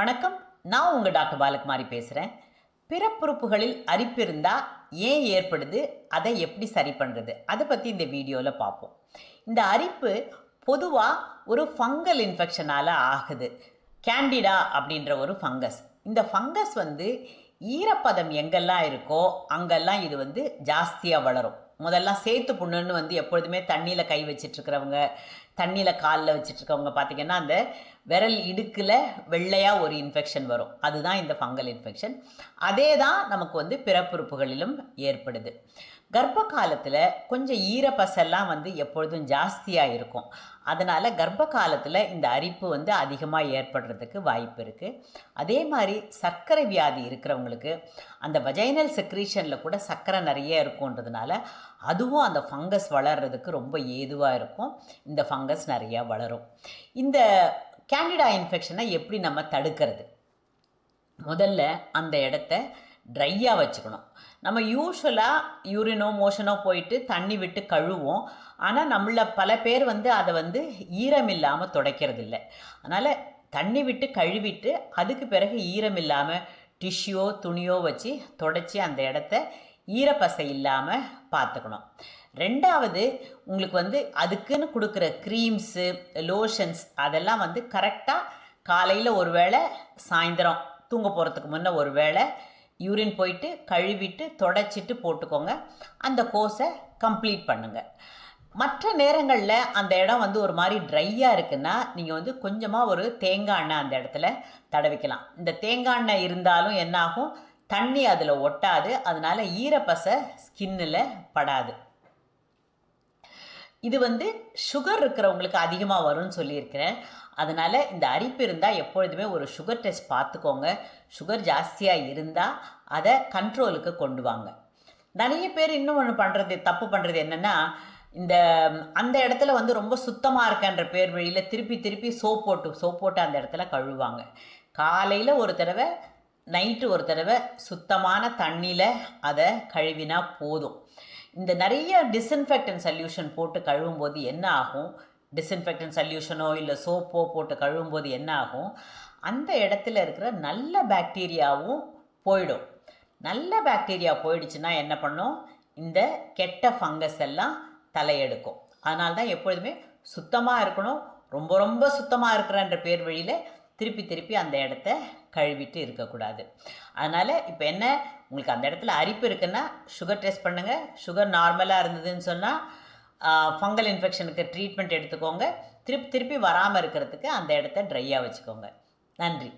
வணக்கம். நான் உங்கள் டாக்டர் பாலகுமாரி பேசுகிறேன் பிறப்புறுப்புகளில் அரிப்பு இருந்தால் ஏன் ஏற்படுது? அதை எப்படி சரி பண்ணுறது அதை பற்றி இந்த வீடியோவில் பார்ப்போம். இந்த அரிப்பு பொதுவாக ஒரு ஃபங்கல் இன்ஃபெக்ஷனால் ஆகுது. கேண்டிடா அப்படின்ற ஒரு ஃபங்கஸ் இந்த ஃபங்கஸ் வந்து ஈரப்பதம் எங்கெல்லாம் இருக்கோ அங்கெல்லாம் இது வந்து ஜாஸ்தியாக வளரும். முதல்லாம் சேத்து புண்ணுன்னு வந்து எப்பொழுதுமே தண்ணியில் கை வச்சிட்ருக்கிறவங்க தண்ணியில் காலில் வச்சிட்ருக்கவங்க பார்த்திங்கன்னா அந்த விரல் இடுக்கில் வெள்ளையாக ஒரு இன்ஃபெக்ஷன் வரும். அதுதான் இந்த ஃபங்கல் இன்ஃபெக்ஷன் அதே தான் நமக்கு வந்து பிறப்புறுப்புகளிலும் ஏற்படுது. கர்ப்ப காலத்தில் கொஞ்சம் ஈரப்பசெல்லாம் வந்து எப்பொழுதும் ஜாஸ்தியாக இருக்கும். அதனால் கர்ப்ப காலத்தில் இந்த அரிப்பு வந்து அதிகமாக ஏற்படுறதுக்கு வாய்ப்பு இருக்குது அதே மாதிரி சர்க்கரை வியாதி இருக்கிறவங்களுக்கு அந்த வஜைனல் செக்ரீஷனில் கூட சர்க்கரை நிறைய இருக்குன்றதுனால அதுவும் அந்த ஃபங்கஸ் வளர்கிறதுக்கு ரொம்ப ஏதுவாக இருக்கும். இந்த ஃபங்கஸ் நிறையா வளரும். இந்த கேண்டிடா இன்ஃபெக்ஷனை எப்படி நம்ம தடுக்கிறது? முதல்ல அந்த இடத்த ட்ரையாக வச்சுக்கணும். நம்ம யூஸ்வலாக யூரினோ மோஷனோ போயிட்டு தண்ணி விட்டு கழுவோம் ஆனால் நம்மள பல பேர் வந்து அதை வந்து ஈரம் இல்லாமல் துடைக்கிறது இல்லை அதனால் தண்ணி விட்டு கழுவிட்டு அதுக்கு பிறகு ஈரம் இல்லாமல் டிஷ்யூ துணியோ வச்சு தொடச்சி அந்த இடத்த ஈரப்பசை இல்லாமல் பார்த்துக்கணும். ரெண்டாவது உங்களுக்கு வந்து அதுக்குன்னு கொடுக்குற க்ரீம்ஸு லோஷன்ஸ் அதெல்லாம் வந்து கரெக்டாக காலையில் ஒரு வேளை சாயந்தரம் தூங்க போகிறதுக்கு முன்னே ஒரு வேளை யூரின் போயிட்டு கழுவிட்டு தொடச்சிட்டு போட்டுக்கோங்க. அந்த கோர்ஸை கம்ப்ளீட் பண்ணுங்கள் மற்ற நேரங்களில் அந்த இடம் வந்து ஒரு மாதிரி ட்ரையாக இருக்குன்னா நீங்கள் வந்து கொஞ்சமாக ஒரு தேங்காய் எண்ணெய் அந்த இடத்துல தடவிக்கலாம். இந்த தேங்காய் எண்ணெய் இருந்தாலும் என்னாகும்? தண்ணி அதில் ஒட்டாது. அதனால் ஈரப்பசை ஸ்கின்னில் படாது. இது வந்து சுகர் இருக்கிறவங்களுக்கு அதிகமாக வரும்னு சொல்லியிருக்கிறேன். அதனால் இந்த அரிப்பு இருந்தால் எப்பொழுதுமே ஒரு சுகர் டெஸ்ட் பார்த்துக்கோங்க. சுகர் ஜாஸ்தியாக இருந்தால் அதை கண்ட்ரோலுக்கு கொண்டு வாங்க. நிறைய பேர் இன்னும் ஒன்று பண்ணுறது தப்பு பண்ணுறது என்னென்னா இந்த அந்த இடத்துல வந்து ரொம்ப சுத்தமாக இருக்கன்ற பேர் வழியில் திருப்பி திருப்பி சோப் போட்டு சோப் போட்டு அந்த இடத்துல கழுவுவாங்க. காலையில் ஒரு தடவை நைட்டு ஒரு தடவை சுத்தமான தண்ணியில் அதை கழுவினா போதும். இந்த நிறைய டிஸ்இன்ஃபெக்டன் சொல்யூஷன் போட்டு கழுவும் போது என்ன ஆகும்? டிஸ்இன்ஃபெக்டன் சொல்யூஷனோ இல்லை சோப்போ போட்டு கழுவும் போது என்ன ஆகும்? அந்த இடத்துல இருக்கிற நல்ல பாக்டீரியாவும் போயிடும். நல்ல பாக்டீரியா போயிடுச்சுன்னா என்ன பண்ணும்? இந்த கெட்ட ஃபங்கஸ் எல்லாம் தலையெடுக்கும். அதனால தான் எப்பொழுதுமே சுத்தமாக இருக்கணும். ரொம்ப ரொம்ப சுத்தமாக இருக்கிறன்ற பேர் வழியில் திருப்பி திருப்பி அந்த இடத்த கழுவிட்டு இருக்கக்கூடாது. அதனால் இப்போ என்ன? உங்களுக்கு அந்த இடத்துல அரிப்பு இருக்குன்னா சுகர் டெஸ்ட் பண்ணுங்கள் சுகர் நார்மலாக இருந்ததுன்னு சொன்னால் ஃபங்கல் இன்ஃபெக்ஷனுக்கு ட்ரீட்மெண்ட் எடுத்துக்கோங்க. திருப்பி திருப்பி வராமல் இருக்கிறதுக்கு அந்த இடத்த ட்ரையாக வச்சுக்கோங்க. நன்றி.